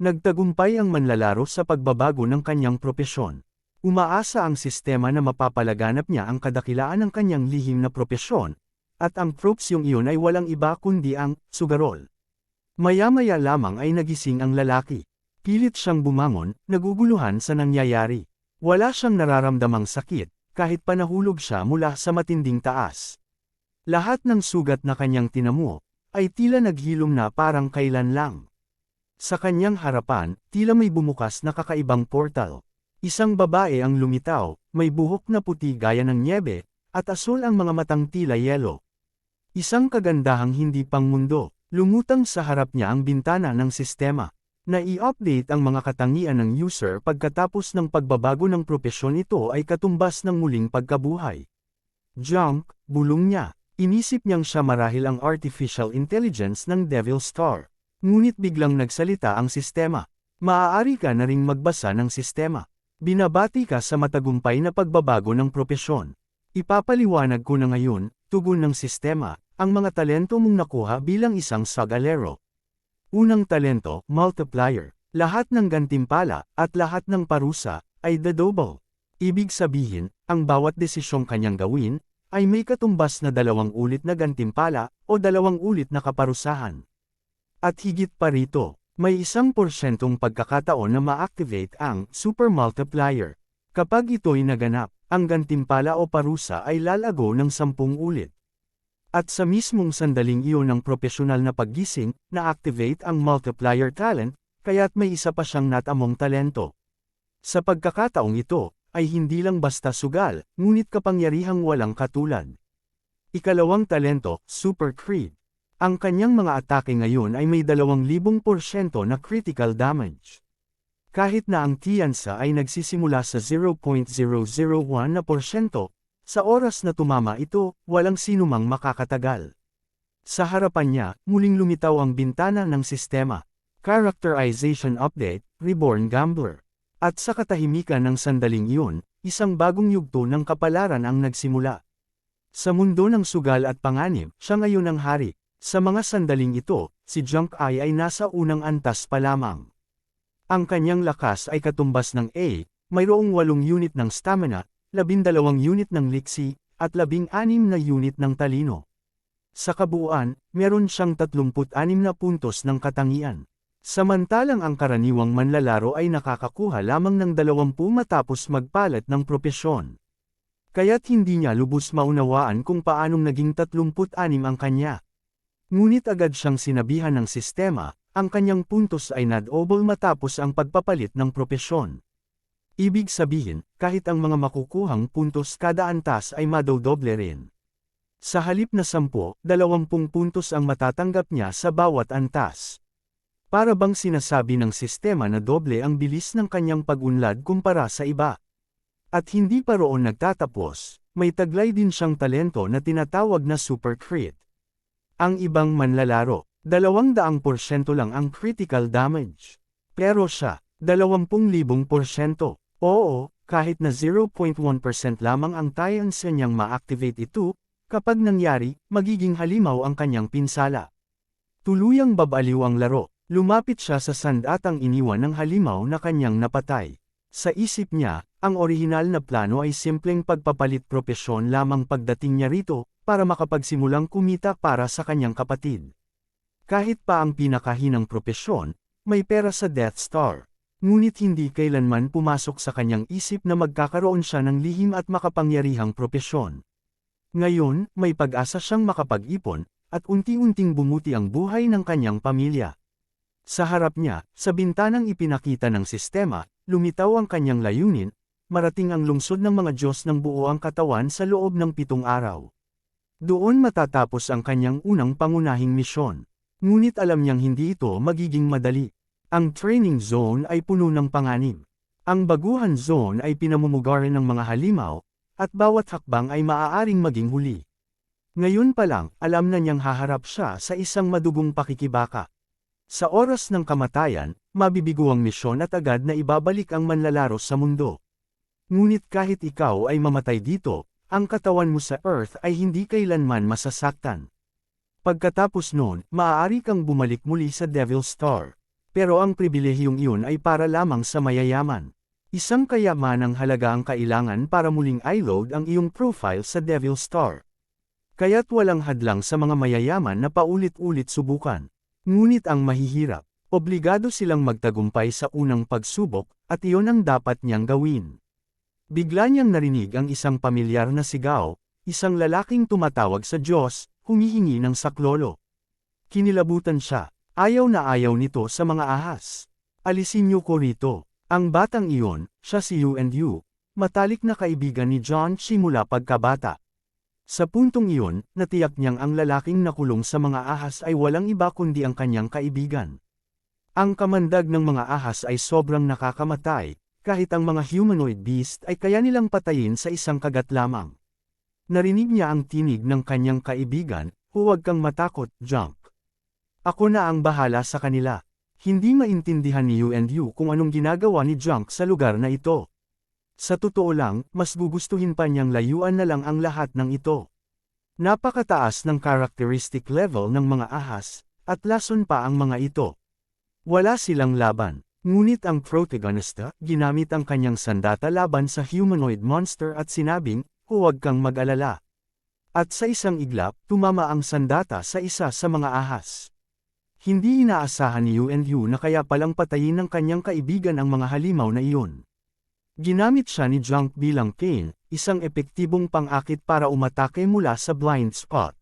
Nagtagumpay ang manlalaro sa pagbabago ng kanyang propesyon. Umaasa ang sistema na mapapalaganap niya ang kadakilaan ng kanyang lihim na propesyon, at ang propsyong iyon ay walang iba kundi ang sugarol. Maya-maya lamang ay nagising ang lalaki. Pilit siyang bumangon, naguguluhan sa nangyayari. Wala siyang nararamdamang sakit, kahit panahulog siya mula sa matinding taas. Lahat ng sugat na kanyang tinamo, ay tila naghilom na parang kailan lang. Sa kanyang harapan, tila may bumukas na kakaibang portal. Isang babae ang lumitaw, may buhok na puti gaya ng niebe, at asul ang mga matang tila yelo. Isang kagandahang hindi pang mundo, lumutang sa harap niya ang bintana ng sistema. Na i-update ang mga katangian ng user pagkatapos ng pagbabago ng propesyon ito ay katumbas ng muling pagkabuhay. Junk, bulong niya. Inisip niyang siya marahil ang artificial intelligence ng Devil Star. Ngunit biglang nagsalita ang sistema. Maaari ka na ring magbasa ng sistema. Binabati ka sa matagumpay na pagbabago ng propesyon. Ipapaliwanag ko na ngayon, tugon ng sistema, ang mga talento mong nakuha bilang isang sagalero. Unang talento, multiplier. Lahat ng gantimpala, at lahat ng parusa, ay the double. Ibig sabihin, ang bawat desisyong kanyang gawin, ay may katumbas na dalawang ulit na gantimpala, o dalawang ulit na kaparusahan. At higit pa rito, may isang porsyentong pagkakataon na ma-activate ang super multiplier. Kapag ito'y naganap, ang gantimpala o parusa ay lalago ng sampung ulit. At sa mismong sandaling iyon ng profesional na paggising, na-activate ang multiplier talent, kaya't may isa pa siyang natamong talento. Sa pagkakataong ito, ay hindi lang basta sugal, ngunit kapangyarihang walang katulad. Ikalawang talento, Super Creed. Ang kanyang mga atake ngayon ay may 2,000% na critical damage. Kahit na ang tiyansa ay nagsisimula sa 0.001 na porsyento, sa oras na tumama ito, walang sinumang makakatagal. Sa harapan niya, muling lumitaw ang bintana ng sistema. Characterization Update, Reborn Gambler. At sa katahimikan ng sandaling iyon, isang bagong yugto ng kapalaran ang nagsimula. Sa mundo ng sugal at panganib, siya ngayon ang hari, sa mga sandaling ito, si Junk Eye ay nasa unang antas pa lamang. Ang kanyang lakas ay katumbas ng A, mayroong 8 unit ng stamina, 12 unit ng liksi, at 16 na unit ng talino. Sa kabuuan, meron siyang 36 na puntos ng katangian. Samantalang ang karaniwang manlalaro ay nakakakuha lamang ng 20 matapos magpalat ng propesyon. Kaya't hindi niya lubos maunawaan kung paanong naging 36 ang kanya. Ngunit agad siyang sinabihan ng sistema, ang kanyang puntos ay nadobol matapos ang pagpapalit ng propesyon. Ibig sabihin, kahit ang mga makukuhang puntos kada antas ay madodoble rin. Sa halip na 10, 20 puntos ang matatanggap niya sa bawat antas. Para bang sinasabi ng sistema na doble ang bilis ng kanyang pag-unlad kumpara sa iba. At hindi pa roon nagtatapos, may taglay din siyang talento na tinatawag na super crit. Ang ibang manlalaro, 200% lang ang critical damage. Pero siya, 20,000%. Oo, kahit na 0.1% lamang ang chance niyang ma-activate ito, kapag nangyari, magiging halimaw ang kanyang pinsala. Tuluyang babaliw ang laro, lumapit siya sa sandatang iniwan ng halimaw na kanyang napatay. Sa isip niya, ang orihinal na plano ay simpleng pagpapalit propesyon lamang pagdating niya rito, para makapagsimulang kumita para sa kanyang kapatid. Kahit pa ang pinakahinang propesyon, may pera sa Death Star. Ngunit hindi kailanman pumasok sa kanyang isip na magkakaroon siya ng lihim at makapangyarihang propesyon. Ngayon, may pag-asa siyang makapag-ipon, at unti-unting bumuti ang buhay ng kanyang pamilya. Sa harap niya, sa bintanang ipinakita ng sistema, lumitaw ang kanyang layunin, marating ang lungsod ng mga Diyos ng buo ang katawan sa loob ng pitong araw. Doon matatapos ang kanyang unang pangunahing misyon. Ngunit alam niyang hindi ito magiging madali. Ang training zone ay puno ng panganib. Ang baguhan zone ay pinamumugaran ng mga halimaw, at bawat hakbang ay maaaring maging huli. Ngayon pa lang, alam na niyang haharap siya sa isang madugong pakikibaka. Sa oras ng kamatayan, mabibigo ang misyon at agad na ibabalik ang manlalaro sa mundo. Ngunit kahit ikaw ay mamatay dito, ang katawan mo sa Earth ay hindi kailanman masasaktan. Pagkatapos noon, maaari kang bumalik muli sa Devil Star. Pero ang pribilehiyong iyon ay para lamang sa mayayaman. Isang kayamanang halaga ang kailangan para muling i-load ang iyong profile sa Devil Star. Kaya't walang hadlang sa mga mayayaman na paulit-ulit subukan. Ngunit ang mahihirap, obligado silang magtagumpay sa unang pagsubok, at iyon ang dapat niyang gawin. Bigla niyang narinig ang isang pamilyar na sigaw, isang lalaking tumatawag sa Diyos, humihingi ng saklolo. Kinilabutan siya, ayaw na ayaw nito sa mga ahas. Alisin niyo ko rito. Ang batang iyon, siya si Yu and Yu, matalik na kaibigan ni John simula pagkabata. Sa puntong iyon, natiyak niyang ang lalaking nakulong sa mga ahas ay walang iba kundi ang kanyang kaibigan. Ang kamandag ng mga ahas ay sobrang nakakamatay, kahit ang mga humanoid beast ay kaya nilang patayin sa isang kagat lamang. Narinig niya ang tinig ng kanyang kaibigan, huwag kang matakot, Junk. Ako na ang bahala sa kanila. Hindi maintindihan ni Yu kung anong ginagawa ni Junk sa lugar na ito. Sa totoo lang, mas gugustuhin pa niyang layuan na lang ang lahat ng ito. Napakataas ng characteristic level ng mga ahas, at lason pa ang mga ito. Wala silang laban, ngunit ang protagonista, ginamit ang kanyang sandata laban sa humanoid monster at sinabing, huwag kang mag-alala. At sa isang iglap, tumama ang sandata sa isa sa mga ahas. Hindi inaasahan ni Yu and Yu na kaya palang patayin ng kanyang kaibigan ang mga halimaw na iyon. Ginamit siya ni Junk bilang cane, isang epektibong pang-akit para umatake mula sa blind spot.